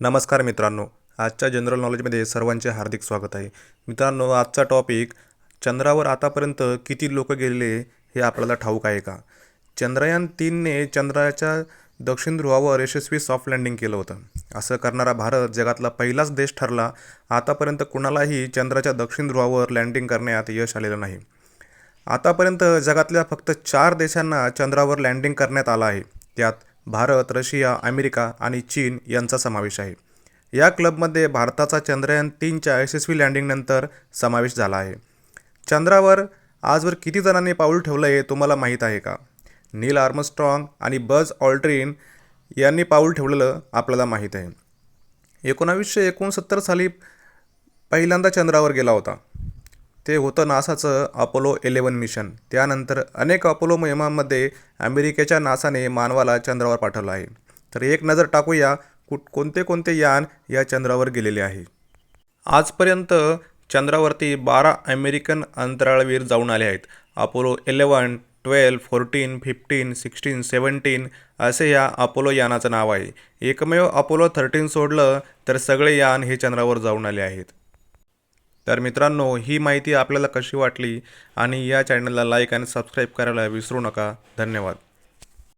नमस्कार मित्रांनो आजच्या जनरल नॉलेजमध्ये सर्वांचे हार्दिक स्वागत आहे. मित्रांनो आजचा टॉपिक चंद्रावर आतापर्यंत किती लोक गेलेले हे आपल्याला ठाऊक आहे का? चंद्रयान तीनने चंद्राच्या दक्षिण ध्रुवावर यशस्वी सॉफ्ट लँडिंग केलं होतं. असं करणारा भारत जगातला पहिलाच देश ठरला आतापर्यंत कुणालाही चंद्राच्या दक्षिण ध्रुवावर लँडिंग करण्यात यश आलेलं नाही. आतापर्यंत जगातल्या फक्त चार देशांना चंद्रावर लँडिंग करण्यात आलं आहे. त्यात भारत रशिया अमेरिका आणि चीन यांचा समावेश आहे. या क्लबमध्ये भारताचा चंद्रयान तीनच्या यशस्वी लँडिंगनंतर समावेश झाला आहे. चंद्रावर आजवर किती जणांनी पाऊल ठेवलं आहे तुम्हाला माहीत आहे का? नील आर्मस्ट्रॉंग आणि बज ऑल्ट्रीन यांनी पाऊल ठेवलेलं आपल्याला माहीत आहे. एकोणावीसशे एकोणसत्तर साली पहिल्यांदा चंद्रावर गेला होता. ते होतं नासाचं अपोलो इलेवन मिशन. त्यानंतर अनेक अपोलो मोहिमांमध्ये अमेरिकेच्या नासाने मानवाला चंद्रावर पाठवलं आहे. तर एक नजर टाकूया कुठ कोणते कोणते यान या चंद्रावर गेलेले आहे. आजपर्यंत चंद्रावरती बारा अमेरिकन अंतराळवीर जाऊन आले आहेत. Apollo eleven twelve fourteen fifteen sixteen seventeen असे या अपोलो यानाचं नाव आहे. एकमेव अपोलो थर्टीन सोडलं तर सगळे यान हे चंद्रावर जाऊन आले आहेत. तर मित्रांनो ही माहिती आपल्याला कशी वाटली आणि या चॅनलला लाईक आणि सबस्क्राईब करायला विसरू नका. धन्यवाद.